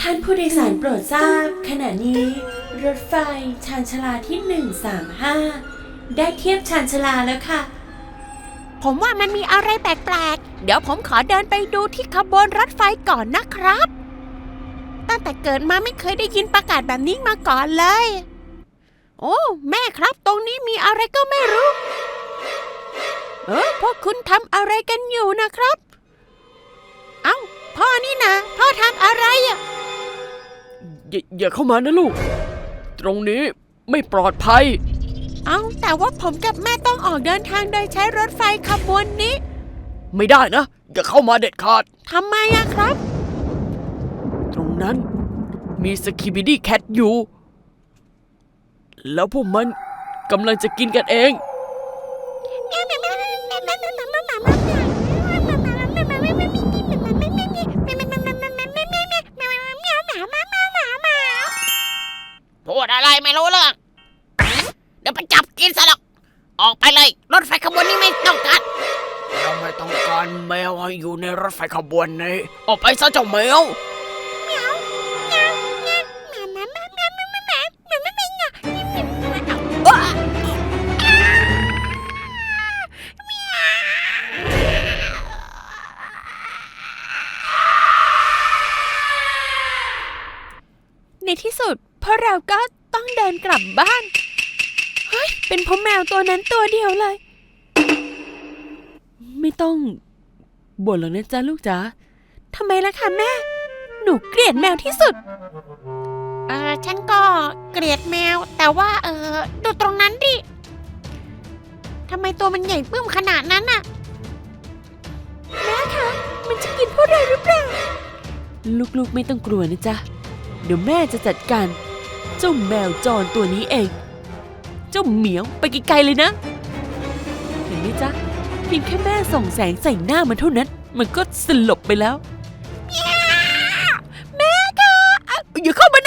ท่านผู้โดยสารโปรดทราบ ขณะนี้ รถไฟชานชาลาที่ 135 ได้เทียบชานชาลาแล้วค่ะ ผมว่ามันมีอะไรแปลกๆ เดี๋ยวผมขอเดินไปดูที่ขบวนรถไฟก่อนนะครับ ตั้งแต่เกิดมาไม่เคยได้ยินประกาศแบบนี้มาก่อนเลย โอ้ แม่ครับตรงนี้มีอะไรก็ไม่รู้ เออพวกคุณทำอะไรกันอยู่นะครับ เอ้า พ่อนี่นะ พ่อทำอะ อย่าอย่าเข้ามานะลูก ตรงนี้ไม่ปลอดภัย เอ้าแต่ว่าผมกับแม่ต้องออกเดินทางโดยใช้รถไฟขบวนนี้ไม่ได้นะ อย่าเข้ามาเด็ดขาด ทำไมอะครับ ตรงนั้นมีสกิบิดี้แคทอยู่ แล้วพวกมันกำลังจะกินกันเองพูด อะไรไม่รู้เรื่องเดี๋ยวไปจับกินซะหรอก ออกไปเลย รถไฟขบวนนี้ไม่ต้องการเราไม่ต้องการแมวให้อยู่ในรถไฟขบวนนี้ ออกไปซะเจ้าแมวในที่สุดพวกเราก็ ต้องเดินกลับบ้าน เฮ้ย เป็นเพราะแมวตัวนั้นตัวเดียวเลย ไม่ต้องบ่นหรอกนะจ๊ะลูกจ๋าทำไมล่ะคะแม่ หนูเกลียดแมวที่สุด เออฉันก็เกลียดแมว แต่ว่าเออดูตรงนั้นดิทำไมตัวมันใหญ่ปื้มขนาดนั้นน่ะ แม่คะ มันจะกินพวกเราหรือเปล่า ลูกๆไม่ต้องกลัวนะจ๊ะ เดี๋ยวแม่จะจัดการ เจ้าแมวจรตัวนี้เอง เจ้าเหมียวไปไกลๆเลยนะ เห็นไหมจ๊ะเพียงแค่แม่ส่องแสงใส่หน้ามันเท่านั้น มันก็สลบไปแล้ว แม่ค่ะอย่าเข้ามา